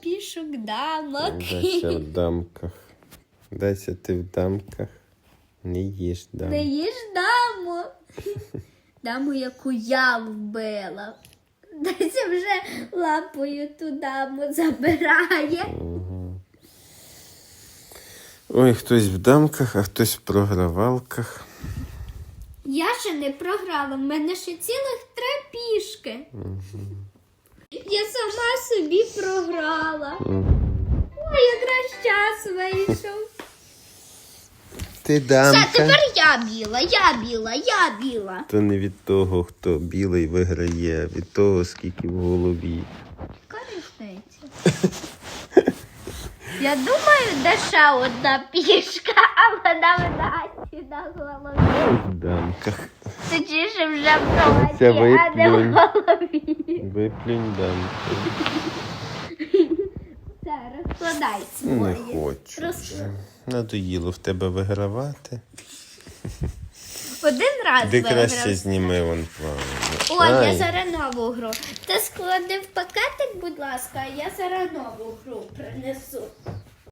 пішок, дамок. Дася в дамках. Дася ти в дамках. Не їж Не дамки. їж даму. Даму, яку я вбила. Десь вже лапою ту даму забирає. Ой, хтось в дамках, а хтось в програвалках. Я ще не програла, в мене ще цілих три пішки. Я сама собі програла. Ой, якраз час вийшов. Ти Все, тепер я біла, я біла, я біла. То не від того, хто білий виграє, а від того, скільки в голові. Корисниця. Я думаю, де ще одна пішка, а вона в Насті на голові. В дамках. Точніше вже в Це а не в виплюнь. голові. Виплюнь дамки. Все, свої. Не хочу. Вже. Надоїло в тебе вигравати. Один раз Ти виграв. краще зніми вон плавно. Я Ай. зараз нову гру. Ти склади в пакетик, будь ласка, а я зараз нову гру принесу.